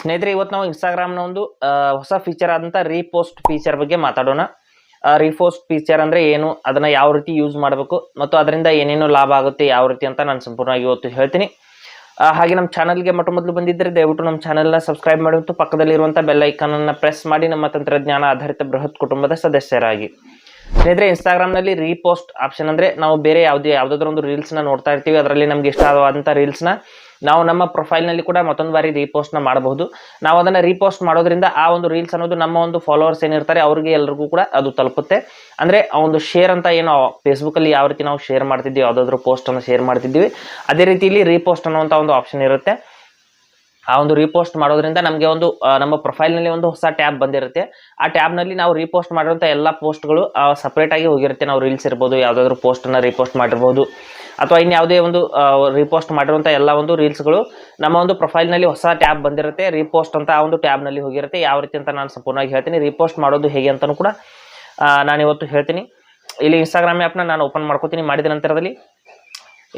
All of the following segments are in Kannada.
ಸ್ನೇಹಿತರೆ, ಇವತ್ತು ನಾವು ಇನ್ಸ್ಟಾಗ್ರಾಮ್ನ ಒಂದು ಹೊಸ ಫೀಚರ್ ಆದಂಥ ರೀಪೋಸ್ಟ್ ಫೀಚರ್ ಬಗ್ಗೆ ಮಾತಾಡೋಣ. ರೀಪೋಸ್ಟ್ ಫೀಚರ್ ಅಂದರೆ ಏನು, ಅದನ್ನು ಯಾವ ರೀತಿ ಯೂಸ್ ಮಾಡಬೇಕು, ಮತ್ತು ಅದರಿಂದ ಏನೇನು ಲಾಭ ಆಗುತ್ತೆ, ಯಾವ ರೀತಿ ಅಂತ ನಾನು ಸಂಪೂರ್ಣವಾಗಿ ಇವತ್ತು ಹೇಳ್ತೀನಿ. ಹಾಗೆ ನಮ್ಮ ಚಾನಲ್ಗೆ ಮೊಟ್ಟ ಮೊದಲು ಬಂದಿದ್ದರೆ, ದಯವಿಟ್ಟು ನಮ್ಮ ಚಾನಲ್ನ ಸಬ್ಸ್ಕ್ರೈಬ್ ಮಾಡಿ, ಮತ್ತು ಪಕ್ಕದಲ್ಲಿರುವಂಥ ಬೆಲ್ ಐಕಾನನ್ನು ಪ್ರೆಸ್ ಮಾಡಿ, ನಮ್ಮ ತಂತ್ರಜ್ಞಾನ ಆಧಾರಿತ ಬೃಹತ್ ಕುಟುಂಬದ ಸದಸ್ಯರಾಗಿ. ಸ್ನೇಹಿತರೆ ಇನ್ಸ್ಟಾಗ್ರಾಮ್ನಲ್ಲಿ ರೀಪೋಸ್ಟ್ ಆಪ್ಷನ್ ಅಂದರೆ ನಾವು ಬೇರೆ ಯಾವುದೇ ಯಾವುದಾದ್ರೂ ಒಂದು ರೀಲ್ಸ್ನ ನೋಡ್ತಾ ಇರ್ತೀವಿ. ಅದರಲ್ಲಿ ನಮ್ಗೆ ಇಷ್ಟ ಆದಂಥ ರೀಲ್ಸ್ನ ನಾವು ನಮ್ಮ ಪ್ರೊಫೈಲ್ನಲ್ಲಿ ಕೂಡ ಮತ್ತೊಂದು ಬಾರಿ ರೀಪೋಸ್ಟ್ನ ಮಾಡಬಹುದು. ನಾವು ಅದನ್ನು ರೀಪೋಸ್ಟ್ ಮಾಡೋದ್ರಿಂದ ಆ ಒಂದು ರೀಲ್ಸ್ ಅನ್ನೋದು ನಮ್ಮ ಒಂದು ಫಾಲೋವರ್ಸ್ ಏನಿರ್ತಾರೆ ಅವ್ರಿಗೆ ಎಲ್ರಿಗೂ ಕೂಡ ಅದು ತಲುಪುತ್ತೆ. ಅಂದರೆ ಆ ಒಂದು ಶೇರ್ ಅಂತ ಏನು ಫೇಸ್ಬುಕ್ಕಲ್ಲಿ ಯಾವ ರೀತಿ ನಾವು ಶೇರ್ ಮಾಡ್ತಿದ್ದೀವಿ, ಯಾವುದಾದ್ರೂ ಪೋಸ್ಟನ್ನು ಶೇರ್ ಮಾಡ್ತಿದ್ದೀವಿ, ಅದೇ ರೀತಿ ಇಲ್ಲಿ ರೀಪೋಸ್ಟ್ ಅನ್ನುವಂಥ ಒಂದು ಆಪ್ಷನ್ ಇರುತ್ತೆ. ಆ ಒಂದು ರೀಪೋಸ್ಟ್ ಮಾಡೋದ್ರಿಂದ ನಮಗೆ ಒಂದು ನಮ್ಮ ಪ್ರೊಫೈಲ್ನಲ್ಲಿ ಒಂದು ಹೊಸ ಟ್ಯಾಬ್ ಬಂದಿರುತ್ತೆ. ಆ ಟ್ಯಾಬ್ನಲ್ಲಿ ನಾವು ರೀಪೋಸ್ಟ್ ಮಾಡಿರೋಂಥ ಎಲ್ಲ ಪೋಸ್ಟ್ಗಳು ಸಪ್ರೇಟಾಗಿ ಹೋಗಿರುತ್ತೆ. ನಾವು ರೀಲ್ಸ್ ಇರ್ಬೋದು, ಯಾವುದಾದ್ರೂ ಪೋಸ್ಟನ್ನು ರೀಪೋಸ್ಟ್ ಮಾಡಿರ್ಬೋದು. ಅಥವಾ ಇನ್ಯಾವುದೇ ಒಂದು ರೀಪೋಸ್ಟ್ ಮಾಡಿರುವಂಥ ಎಲ್ಲ ಒಂದು ರೀಲ್ಸ್ಗಳು ನಮ್ಮ ಒಂದು ಪ್ರೊಫೈಲ್ನಲ್ಲಿ ಹೊಸ ಟ್ಯಾಬ್ ಬಂದಿರುತ್ತೆ. ರೀಪೋಸ್ಟ್ ಅಂತ ಆ ಒಂದು ಟ್ಯಾಬ್ನಲ್ಲಿ ಹೋಗಿರುತ್ತೆ. ಯಾವ ರೀತಿ ಅಂತ ನಾನು ಸಂಪೂರ್ಣವಾಗಿ ಹೇಳ್ತೀನಿ. ರೀಪೋಸ್ಟ್ ಮಾಡೋದು ಹೇಗೆ ಅಂತಲೂ ಕೂಡ ನಾನು ಇವತ್ತು ಹೇಳ್ತೀನಿ. ಇಲ್ಲಿ ಇನ್ಸ್ಟಾಗ್ರಾಮ್ ಆ್ಯಪ್ನ ನಾನು ಓಪನ್ ಮಾಡ್ಕೋತೀನಿ. ಮಾಡಿದ ನಂತರದಲ್ಲಿ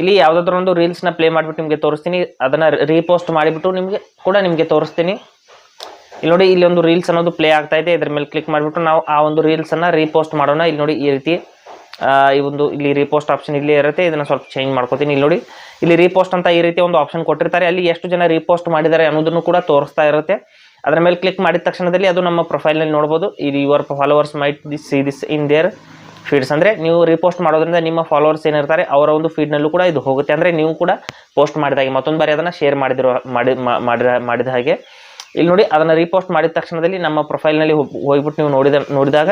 ಇಲ್ಲಿ ಯಾವುದಾದ್ರು ಒಂದು ರೀಲ್ಸ್ನ ಪ್ಲೇ ಮಾಡಿಬಿಟ್ಟು ನಿಮಗೆ ತೋರಿಸ್ತೀನಿ. ಅದನ್ನು ರೀಪೋಸ್ಟ್ ಮಾಡಿಬಿಟ್ಟು ನಿಮಗೆ ಕೂಡ ನಿಮಗೆ ತೋರಿಸ್ತೀನಿ. ಇಲ್ಲಿ ನೋಡಿ, ಇಲ್ಲಿ ಒಂದು ರೀಲ್ಸ್ ಅನ್ನೋದು ಪ್ಲೇ ಆಗ್ತಾ ಇದೆ. ಇದ್ರ ಮೇಲೆ ಕ್ಲಿಕ್ ಮಾಡಿಬಿಟ್ಟು ನಾವು ಆ ಒಂದು ರೀಲ್ಸನ್ನು ರೀಪೋಸ್ಟ್ ಮಾಡೋಣ. ಇಲ್ಲಿ ನೋಡಿ, ಈ ರೀತಿ ಈ ಒಂದು ಇಲ್ಲಿ ರೀಪೋಸ್ಟ್ ಆಪ್ಷನ್ ಇಲ್ಲಿ ಇರುತ್ತೆ. ಇದನ್ನು ಸ್ವಲ್ಪ ಚೇಂಜ್ ಮಾಡ್ಕೋತೀನಿ. ಇಲ್ಲಿ ನೋಡಿ, ಇಲ್ಲಿ ರೀಪೋಸ್ಟ್ ಅಂತ ಈ ರೀತಿ ಒಂದು ಆಪ್ಷನ್ ಕೊಟ್ಟಿರ್ತಾರೆ. ಅಲ್ಲಿ ಎಷ್ಟು ಜನ ರೀಪೋಸ್ಟ್ ಮಾಡಿದ್ದಾರೆ ಅನ್ನೋದನ್ನು ಕೂಡ ತೋರಿಸ್ತಾ ಇರುತ್ತೆ. ಅದರ ಮೇಲೆ ಕ್ಲಿಕ್ ಮಾಡಿದ ತಕ್ಷಣದಲ್ಲಿ ಅದು ನಮ್ಮ ಪ್ರೊಫೈಲ್ನಲ್ಲಿ ನೋಡ್ಬೋದು. ಇದು your followers might this see this in their feeds ಅಂದರೆ ನೀವು ರಿಪೋಸ್ಟ್ ಮಾಡೋದ್ರಿಂದ ನಿಮ್ಮ ಫಾಲೋವರ್ಸ್ ಏನಿರ್ತಾರೆ ಅವರ ಒಂದು ಫೀಡ್ನಲ್ಲೂ ಕೂಡ ಇದು ಹೋಗುತ್ತೆ. ಅಂದರೆ ನೀವು ಕೂಡ ಪೋಸ್ಟ್ ಮಾಡಿದ ಹಾಗೆ, ಮತ್ತೊಂದು ಬಾರಿ ಅದನ್ನು ಶೇರ್ ಮಾಡಿದಿರೋ, ಮಾಡಿ ಮಾಡಿದ ಮಾಡಿದ ಹಾಗೆ. ಇಲ್ಲಿ ನೋಡಿ, ಅದನ್ನು ರಿಪೋಸ್ಟ್ ಮಾಡಿದ ತಕ್ಷಣದಲ್ಲಿ ನಮ್ಮ ಪ್ರೊಫೈಲ್ನಲ್ಲಿ ಹೋಗ್ಬಿಟ್ಟು ನೀವು ನೋಡಿದ, ನೋಡಿದಾಗ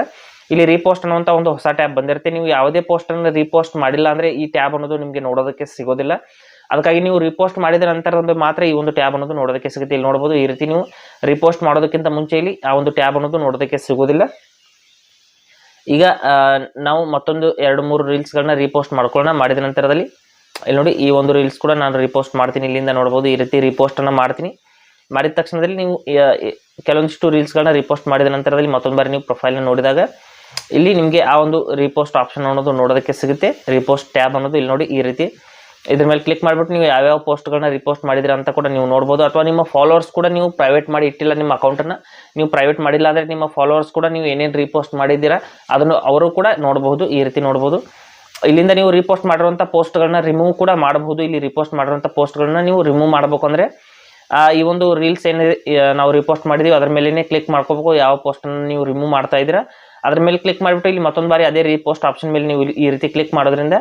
ಇಲ್ಲಿ ರಿಪೋಸ್ಟ್ ಅನ್ನುವಂಥ ಒಂದು ಹೊಸ ಟ್ಯಾಬ್ ಬಂದಿರುತ್ತೆ. ನೀವು ಯಾವುದೇ ಪೋಸ್ಟನ್ನು ರಿಪೋಸ್ಟ್ ಮಾಡಿಲ್ಲ ಅಂದರೆ ಈ ಟ್ಯಾಬ್ ಅನ್ನೋದು ನಿಮಗೆ ನೋಡೋದಕ್ಕೆ ಸಿಗೋದಿಲ್ಲ. ಅದಕ್ಕಾಗಿ ನೀವು ರಿಪೋಸ್ಟ್ ಮಾಡಿದ ನಂತರದೊಂದು ಮಾತ್ರ ಈ ಒಂದು ಟ್ಯಾಬ್ ಅನ್ನೋದು ನೋಡೋದಕ್ಕೆ ಸಿಗುತ್ತೆ. ಇಲ್ಲಿ ನೋಡ್ಬೋದು ಈ ರೀತಿ ನೀವು ರಿಪೋಸ್ಟ್ ಮಾಡೋದಕ್ಕಿಂತ ಮುಂಚೆ ಇಲ್ಲಿ ಆ ಒಂದು ಟ್ಯಾಬ್ ಅನ್ನೋದು ನೋಡೋದಕ್ಕೆ ಸಿಗೋದಿಲ್ಲ. ಈಗ ನಾವು ಮತ್ತೊಂದು ಎರಡು ಮೂರು ರೀಲ್ಸ್ಗಳನ್ನ ರೀಪೋಸ್ಟ್ ಮಾಡ್ಕೊಳ್ಳೋಣ. ಮಾಡಿದ ನಂತರದಲ್ಲಿ, ಇಲ್ಲಿ ನೋಡಿ, ಈ ಒಂದು ರೀಲ್ಸ್ ಕೂಡ ನಾನು ರಿಪೋಸ್ಟ್ ಮಾಡ್ತೀನಿ. ಇಲ್ಲಿಂದ ನೋಡ್ಬೋದು, ಈ ರೀತಿ ರಿಪೋಸ್ಟನ್ನು ಮಾಡ್ತೀನಿ. ಮಾಡಿದ ತಕ್ಷಣದಲ್ಲಿ ನೀವು ಕೆಲವೊಂದಿಷ್ಟು ರೀಲ್ಸ್ಗಳನ್ನ ರಿಪೋಸ್ಟ್ ಮಾಡಿದ ನಂತರದಲ್ಲಿ ಮತ್ತೊಂದು ಬಾರಿ ನೀವು ಪ್ರೊಫೈಲ್ನ ನೋಡಿದಾಗ, ಇಲ್ಲಿ ನಿಮಗೆ ಆ ಒಂದು ರಿಪೋಸ್ಟ್ ಆಪ್ಷನ್ ಅನ್ನೋದು ನೋಡೋದಕ್ಕೆ ಸಿಗುತ್ತೆ. ರಿಪೋಸ್ಟ್ ಟ್ಯಾಬ್ ಅನ್ನೋದು ಇಲ್ಲಿ ನೋಡಿ, ಈ ರೀತಿ ಇದ್ರ ಮೇಲೆ ಕ್ಲಿಕ್ ಮಾಡಿಬಿಟ್ಟು ನೀವು ಯಾವ್ಯಾವ ಪೋಸ್ಟ್ಗಳನ್ನ ರಿಪೋಸ್ಟ್ ಮಾಡಿದಿರ ಅಂತ ಕೂಡ ನೀವು ನೋಡ್ಬೋದು. ಅಥವಾ ನಿಮ್ಮ ಫಾಲೋವರ್ಸ್ ಕೂಡ ನೀವು ಪ್ರೈವೇಟ್ ಮಾಡಿ ಇಟ್ಟಿಲ್ಲ ನಿಮ್ಮ ಅಕೌಂಟನ್ನು ನೀವು ಪ್ರೈವೇಟ್ ಮಾಡಿಲ್ಲ ಅಂದರೆ ನಿಮ್ಮ ಫಾಲೋವರ್ಸ್ ಕೂಡ ನೀವು ಏನೇನು ರಿಪೋಸ್ಟ್ ಮಾಡಿದ್ದೀರಾ ಅದನ್ನು ಅವರು ಕೂಡ ನೋಡಬಹುದು ಈ ರೀತಿ ನೋಡ್ಬೋದು. ಇಲ್ಲಿಂದ ನೀವು ರಿಪೋಸ್ಟ್ ಮಾಡಿರುವಂಥ ಪೋಸ್ಟ್ಗಳನ್ನ ರಿಮೂವ್ ಕೂಡ ಮಾಡಬಹುದು. ಇಲ್ಲಿ ರಿಪೋಸ್ಟ್ ಮಾಡಿರುವಂಥ ಪೋಸ್ಟ್ಗಳನ್ನ ನೀವು ರಿಮೂವ್ ಮಾಡಬೇಕು ಅಂದರೆ ಈ ಒಂದು ರೀಲ್ಸ್ ಏನಿದೆ ನಾವು ರಿಪೋಸ್ಟ್ ಮಾಡಿದೀವಿ, ಅದ್ರ ಮೇಲೇ ಕ್ಲಿಕ್ ಮಾಡ್ಕೋಬೇಕು ಯಾವ ಪೋಸ್ಟನ್ನು ನೀವು ರಿಮೂವ್ ಮಾಡ್ತಾ ಇದ್ದೀರಾ. ಅದ್ರ ಮೇಲೆ ಕ್ಲಿಕ್ ಮಾಡಿಬಿಟ್ಟು ಇಲ್ಲಿ ಮತ್ತೊಂದು ಬಾರಿ ಅದೇ ರೀಪೋಸ್ಟ್ ಆಪ್ಷನ್ ಮೇಲೆ ನೀವು ಈ ರೀತಿ ಕ್ಲಿಕ್ ಮಾಡೋದ್ರಿಂದ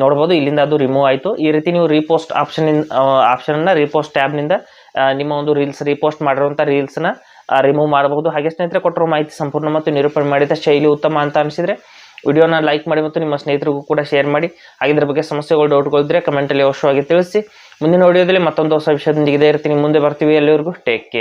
ನೋಡ್ಬೋದು, ಇಲ್ಲಿಂದ ಅದು ರಿಮೂವ್ ಆಯಿತು. ಈ ರೀತಿ ನೀವು ರೀಪೋಸ್ಟ್ ಆಪ್ಷನ್ ಆಪ್ಷನನ್ನ ರೀಪೋಸ್ಟ್ ಟ್ಯಾಬ್ನಿಂದ ನಿಮ್ಮ ಒಂದು ರೀಲ್ಸ್ ರೀಪೋಸ್ಟ್ ಮಾಡಿರುವಂಥ ರೀಲ್ಸ್ನ ರಿಮೂವ್ ಮಾಡಬಹುದು. ಹಾಗೆ ಸ್ನೇಹಿತರೆ, ಕೊಟ್ಟಿರೋ ಮಾಹಿತಿ ಸಂಪೂರ್ಣ ಮತ್ತು ನಿರೂಪಣೆ ಮಾಡಿದ ಶೈಲಿ ಉತ್ತಮ ಅಂತ ಅನಿಸಿದರೆ ವಿಡಿಯೋನ ಲೈಕ್ ಮಾಡಿ ಮತ್ತು ನಿಮ್ಮ ಸ್ನೇಹಿತರಿಗೂ ಕೂಡ ಶೇರ್ ಮಾಡಿ. ಹಾಗೆ ಇದ್ರ ಬಗ್ಗೆ ಸಮಸ್ಯೆಗಳು ಡೌಟ್ಗಳಿದ್ರೆ ಕಮೆಂಟಲ್ಲಿ ಅವಶ್ಯವಾಗಿ ತಿಳಿಸಿ. ಮುಂದಿನ ವಿಡಿಯೋದಲ್ಲಿ ಮತ್ತೊಂದು ಹೊಸ ವಿಷಯದೊಂದಿಗೆ ಇದೇ ಇರ್ತೀನಿ ಮುಂದೆ ಬರ್ತೀವಿ. ಎಲ್ಲರಿಗೂ ಟೇಕ್ ಕೇರ್